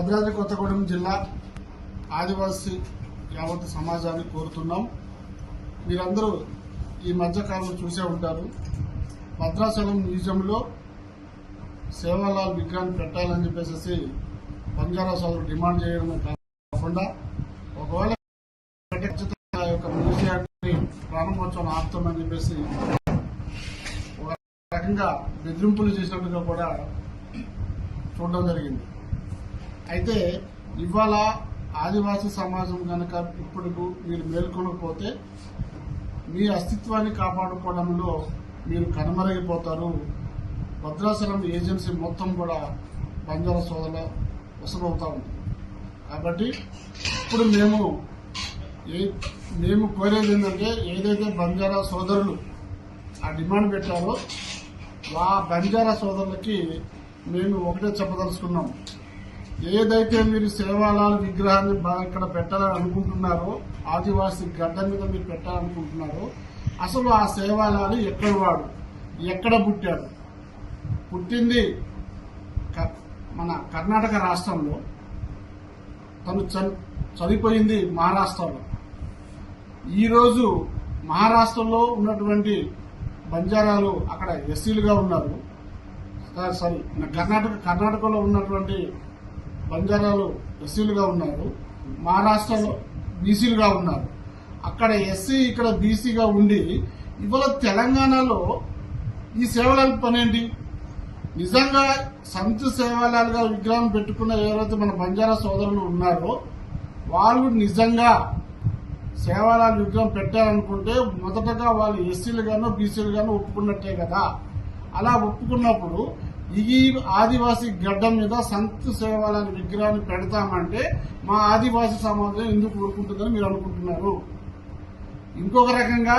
భద్రాద్రి కొత్తగూడెం జిల్లా ఆదివాసీ యావత్ సమాజాన్ని కోరుతున్నాం. మీరందరూ ఈ మధ్యకాలంలో చూసే ఉంటారు. భద్రాచలం మ్యూజియంలో సేవాలాల్ విగ్రహాన్ని పెట్టాలని చెప్పేసి బంజారా సోదరులు డిమాండ్ చేయడం కాకుండా ఒకవేళ యొక్క మ్యూజియాన్ని ప్రారంభోత్సవం ఆపుతామని చెప్పేసి ఒక రకంగా బెదిరింపులు చేసినట్టుగా కూడా చూడడం జరిగింది. అయితే ఇవాళ ఆదివాసీ సమాజం కనుక ఇప్పుడు మీరు మేల్కొనకపోతే మీ అస్తిత్వాన్ని కాపాడుకోవడంలో మీరు కనుమరైపోతారు భద్రాచలం ఏజెన్సీ మొత్తం కూడా బంజారా సోదరుల వసమవుతా ఉంది. కాబట్టి ఇప్పుడు మేము ఏ మేము కోరేది ఏంటంటే ఏదైతే బంజారా సోదరులు ఆ డిమాండ్ పెట్టారో ఆ బంజారా సోదరులకి మేము ఒకటే చెప్పదలుచుకున్నాం. ఏదైతే మీరు సేవాలాల విగ్రహాన్ని ఇక్కడ పెట్టాలని అనుకుంటున్నారో ఆదివాసి గడ్డ మీద మీరు పెట్టాలనుకుంటున్నారో అసలు ఆ సేవాలాలు ఎక్కడ వాడు? ఎక్కడ పుట్టాడు? పుట్టింది క- మన కర్ణాటక రాష్ట్రంలో. తను చని- చనిపోయింది మహారాష్ట్రలో. ఈరోజు మహారాష్ట్రలో ఉన్నటువంటి బంజారాలు అక్కడ ఎస్సీలుగా ఉన్నారు. సారీ కర్ణాటక కర్ణాటకలో ఉన్నటువంటి బంజారాలు ఎస్సీలుగా ఉన్నారు. మహారాష్ట్రలో బీసీలుగా ఉన్నారు. అక్కడ ఎస్సీ ఇక్కడ బీసీగా ఉండి ఇవాళ తెలంగాణలో ఈ సేవలకు పనేంటి? నిజంగా సంతు సేవాలయాలుగా విగ్రహం పెట్టుకున్న ఎవరైతే మన బంజారా సోదరులు ఉన్నారో వాళ్ళు నిజంగా సేవాలయాలు విగ్రహం పెట్టాలనుకుంటే మొదటగా వాళ్ళు ఎస్సీలు గాను బీసీలు గాను ఒప్పుకున్నట్టే కదా. అలా ఒప్పుకున్నప్పుడు ఈ ఆదివాసీ గడ్డ మీద సంతు సేవాలని విగ్రహాన్ని పెడతామంటే మా ఆదివాసీ సమాజం ఎందుకు ఊరుకుంటుందని మీరు అనుకుంటున్నారు. ఇంకొక రకంగా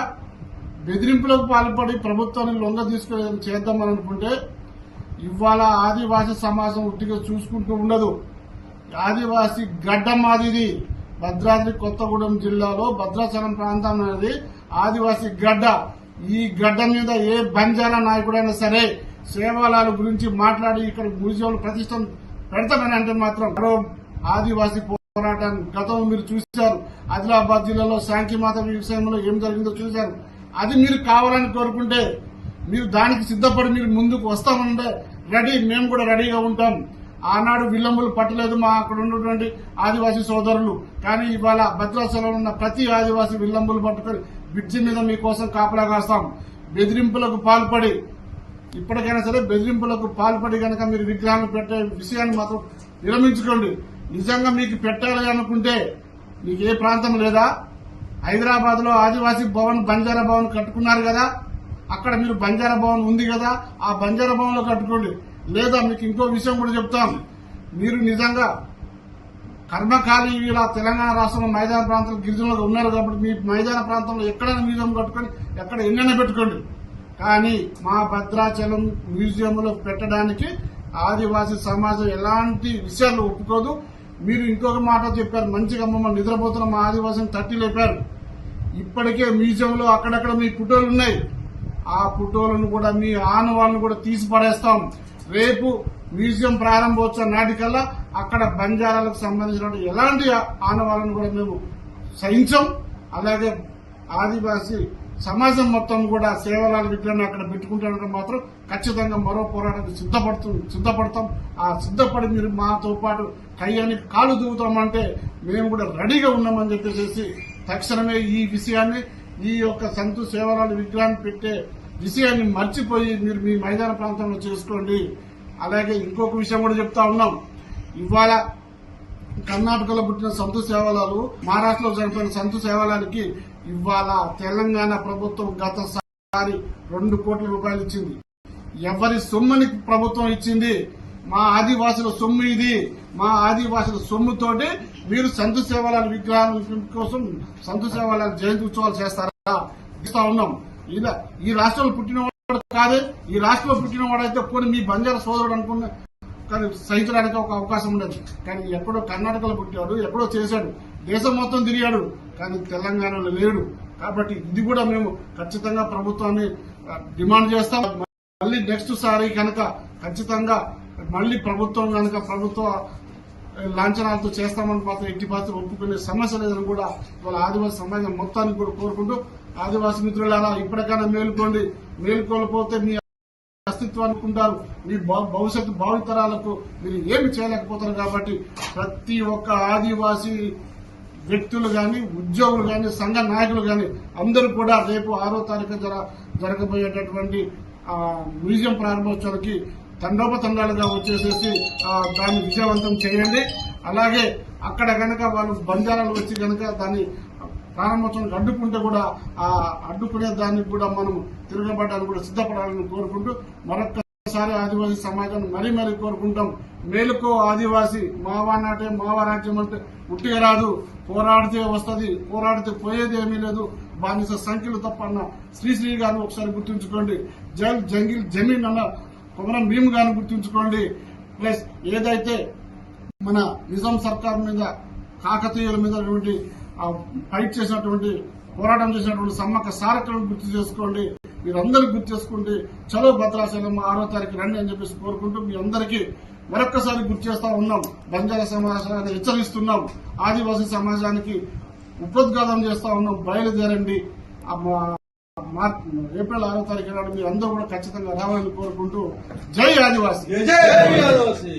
బెదిరింపులకు పాల్పడి ప్రభుత్వాన్ని లొంగ తీసుకుని చేద్దామని అనుకుంటే ఇవాళ ఆదివాసీ సమాజం ఉట్టిగా చూసుకుంటూ ఉండదు. ఆదివాసీ గడ్డ మాదిది భద్రాద్రి కొత్తగూడెం జిల్లాలో భద్రాచలం ప్రాంతం అనేది ఆదివాసీ గడ్డ ఈ గడ్డ మీద ఏ బంజారా నాయకుడైనా సరే సేవాలాల గురించి మాట్లాడి ఇక్కడ మ్యూజియం ప్రతిష్టం పెడతామని అంటే మాత్రం మరో ఆదివాసీ పోరాటాన్ని గతంలో మీరు చూశారు. ఆదిలాబాద్ జిల్లాలో శాంతిమాత విషయంలో ఏం జరిగిందో చూశారు. అది మీరు కావాలని కోరుకుంటే మీరు దానికి సిద్ధపడి మీరు ముందుకు వస్తామంటే రెడీ మేము కూడా రెడీగా ఉంటాం. ఆనాడు విల్లంబులు పట్టలేదు మా అక్కడ ఉన్నటువంటి ఆదివాసీ సోదరులు. కానీ ఇవాళ భద్రాచలంలో ఉన్న ప్రతి ఆదివాసీ విల్లంబులు పట్టుకొని బ్రిడ్జి మీద మీకోసం కాపలా కాస్తాం. బెదిరింపులకు పాల్పడి ఇప్పటికైనా సరే బెదిరింపులకు పాల్పడి గనక మీరు విగ్రహాన్ని పెట్టే విషయాన్ని మాత్రం విరమించుకోండి. నిజంగా మీకు పెట్టాలి అనుకుంటే మీకు ఏ ప్రాంతం లేదా? హైదరాబాద్లో ఆదివాసీ భవన్ బంజారా భవన్ కట్టుకున్నారు కదా? అక్కడ మీరు బంజారా భవన్ ఉంది కదా? ఆ బంజారా భవన్లో కట్టుకోండి. లేదా మీకు ఇంకో విషయం కూడా చెప్తాం. మీరు నిజంగా కర్మకాలి ఇలా తెలంగాణ రాష్ట్రంలో మైదాన ప్రాంతంలో గిరిజనులు ఉన్నారు కాబట్టి మీ మైదాన ప్రాంతంలో ఎక్కడైనా మ్యూజియం కట్టుకొని ఎక్కడ ఎన్నైనా పెట్టుకోండి. కానీ మా భద్రాచలం మ్యూజియంలో పెట్టడానికి ఆదివాసీ సమాజం ఎలాంటి విషయాలు ఒప్పుకోదు. మీరు ఇంకొక మాట చెప్పారు మంచిగా మమ్మల్ని నిద్రపోతున్న మా ఆదివాసీని తట్టి లేపారు. ఇప్పటికే మ్యూజియంలో అక్కడక్కడ మీ ఫోటోలు ఉన్నాయి. ఆ ఫోటోలను కూడా మీ ఆనవాళ్ళను కూడా తీసి పడేస్తాం. రేపు మ్యూజియం ప్రారంభోత్సవం నాటికల్లా అక్కడ బంజారాలకు సంబంధించిన ఎలాంటి ఆనవాళ్ళను కూడా మేము సహించం. అలాగే ఆదివాసీ సమాజం మొత్తం కూడా సేవలాల విగ్రహాన్ని అక్కడ పెట్టుకుంటానంటే మాత్రం ఖచ్చితంగా మరో పోరాటానికి సిద్ధపడుతు సిద్ధపడతాం. ఆ సిద్ధపడి మీరు మాతో పాటు కయ్యానికి కాలు దూగుతామంటే మేము కూడా రెడీగా ఉన్నామని చెప్పేసి తక్షణమే ఈ విషయాన్ని ఈ యొక్క సంతు సేవరాలు విగ్రహాన్ని పెట్టే విషయాన్ని మర్చిపోయి మీరు మీ మైదాన ప్రాంతంలో చేసుకోండి. అలాగే ఇంకొక విషయం కూడా చెప్తా ఉన్నాం. ఇవాళ కర్ణాటకలో పుట్టిన సంతు సేవలాలు మహారాష్ట్రలో చనిపోయిన సంతు సేవలాలకి ఇవాళ తెలంగాణ ప్రభుత్వం గతసారి రెండు కోట్ల రూపాయలు ఇచ్చింది. ఎవరి సొమ్ముని ప్రభుత్వం ఇచ్చింది? మా ఆదివాసుల సొమ్ము ఇది. మా ఆదివాసుల సొమ్ముతోటి మీరు సంతు సేవల విగ్రహాల కోసం సంతు సేవలాల జయంతి ఉత్సవాలు చేస్తారా? ఇస్తా ఉన్నాం. ఇలా ఈ రాష్ట్రంలో పుట్టినవాడు కాదే. ఈ రాష్ట్రంలో పుట్టినవాడైతే పోనీ మీ బంజారా సోదరుడు అనుకున్న కానీ సహించడానికి ఒక అవకాశం ఉండదు. కానీ ఎక్కడో కర్ణాటకలో పుట్టాడు ఎక్కడో చేశాడు. దేశం మొత్తం తిరిగాడు కానీ తెలంగాణలో లేడు. కాబట్టి ఇది కూడా మేము ఖచ్చితంగా ప్రభుత్వాన్ని డిమాండ్ చేస్తాం. మళ్ళీ నెక్స్ట్ సారి కనుక ఖచ్చితంగా మళ్ళీ ప్రభుత్వం కనుక ప్రభుత్వ లాంఛనాలతో చేస్తామని మాత్రం ఎట్టి పాత్ర ఒప్పుకునే సమస్య లేదని కూడా వాళ్ళ ఆదివాసీ సమాజం మొత్తానికి కూడా కోరుకుంటూ ఆదివాసీ మిత్రులారా ఇప్పటికైనా మేలుకోండి. మేలుకోకపోతే మీ అస్తిత్వాన్ని ఉంటారు మీ భవిష్యత్తు భావితరాలకు మీరు ఏమి చేయలేకపోతారు కాబట్టి ప్రతి ఒక్క ఆదివాసీ వ్యక్తులు కానీ ఉద్యోగులు కానీ సంఘ నాయకులు కానీ అందరూ కూడా రేపు ఆరో తారీఖు జర జరగబోయేటటువంటి మ్యూజియం ప్రారంభోత్సవానికి తండోపతండాలుగా వచ్చేసేసి దాన్ని విజయవంతం చేయండి. అలాగే అక్కడ కనుక వాళ్ళు బంజారాలు వచ్చి కనుక దాన్ని ప్రారంభోత్సవం అడ్డుకుంటే కూడా ఆ అడ్డుకునే దానికి కూడా మనం తిరగబడ్డానికి కూడా సిద్ధపడాలని కోరుకుంటూ మరొక ఒక్కసారి ఆదివాసీ సమాజాన్ని మరీ మరీ కోరుకుంటాం. మేలుకో ఆదివాసీ మావానాటే నాటే అంటే ఉట్టిగా రాదు. పోరాడితే వస్తుంది పోరాడితే పోయేది ఏమీ లేదు. బానిస సంఖ్యలు తప్ప అన్న శ్రీశ్రీ గారు ఒకసారి గుర్తుంచుకోండి. జల్ జంగిల్ జమీన్ అన్న కొమరం భీమ్ గారిని గుర్తుంచుకోండి. ప్లస్ ఏదైతే మన నిజాం సర్కార్ మీద కాకతీయుల మీద ఫైట్ చేసినటువంటి పోరాటం చేసినటువంటి సమ్మక్క సారథులను గుర్తు చేసుకోండి. మీరందరూ గుర్తు చేసుకుంటే చలో భద్రాచలం ఆరో తారీఖు రండి అని చెప్పేసి కోరుకుంటూ మీ అందరికీ మరొక్కసారి గుర్తు చేస్తా ఉన్నాం. బంజారా సమాజాన్ని హెచ్చరిస్తున్నాం. ఆదివాసీ సమాజానికి ఉపోద్ఘాతం చేస్తా ఉన్నాం. బయలుదేరండి. ఏప్రిల్ ఆరో తారీఖు నాడు మీరు అందరూ కూడా ఖచ్చితంగా రావాలని కోరుకుంటూ జై ఆదివాసీ. జై జై ఆదివాసీ.